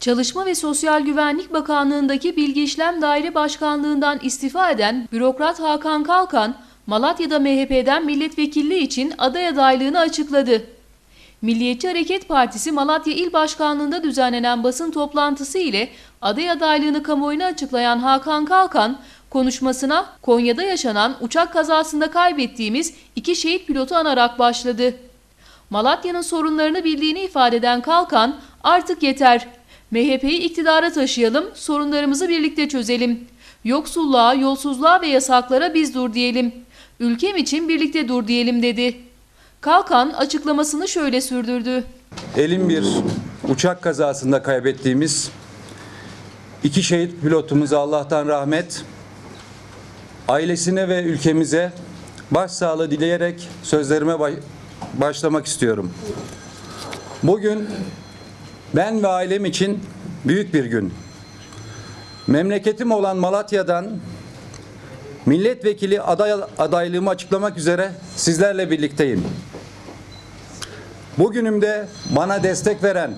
Çalışma ve Sosyal Güvenlik Bakanlığındaki Bilgi İşlem Daire Başkanlığından istifa eden bürokrat Hakan Kalkan, Malatya'da MHP'den milletvekilliği için aday adaylığını açıkladı. Milliyetçi Hareket Partisi Malatya İl Başkanlığı'nda düzenlenen basın toplantısı ile aday adaylığını kamuoyuna açıklayan Hakan Kalkan, konuşmasına Konya'da yaşanan uçak kazasında kaybettiğimiz iki şehit pilotu anarak başladı. Malatya'nın sorunlarını bildiğini ifade eden Kalkan, artık yeter. MHP'yi iktidara taşıyalım, sorunlarımızı birlikte çözelim. Yoksulluğa, yolsuzluğa ve yasaklara biz dur diyelim. Ülkem için birlikte dur diyelim dedi. Kalkan açıklamasını şöyle sürdürdü. Elin bir uçak kazasında kaybettiğimiz iki şehit pilotumuza Allah'tan rahmet, ailesine ve ülkemize başsağlığı dileyerek sözlerime baş- başlamak istiyorum. Bugün ben ve ailem için büyük bir gün. Memleketim olan Malatya'dan milletvekili aday adaylığımı açıklamak üzere sizlerle birlikteyim. Bugünümde bana destek veren,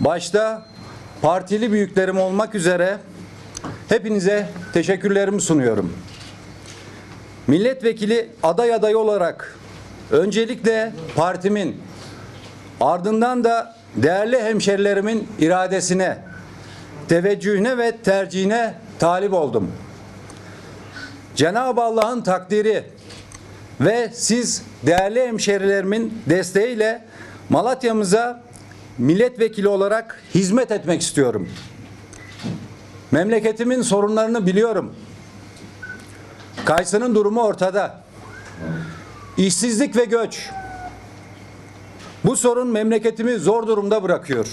başta partili büyüklerim olmak üzere hepinize teşekkürlerimi sunuyorum. Milletvekili aday adayı olarak öncelikle partimin ardından da değerli hemşerilerimin iradesine, teveccühüne ve tercihine talip oldum. Cenab-ı Allah'ın takdiri ve siz değerli hemşerilerimin desteğiyle Malatya'mıza milletvekili olarak hizmet etmek istiyorum. Memleketimin sorunlarını biliyorum. Kayseri'nin durumu ortada. İşsizlik ve göç. Bu sorun memleketimi zor durumda bırakıyor.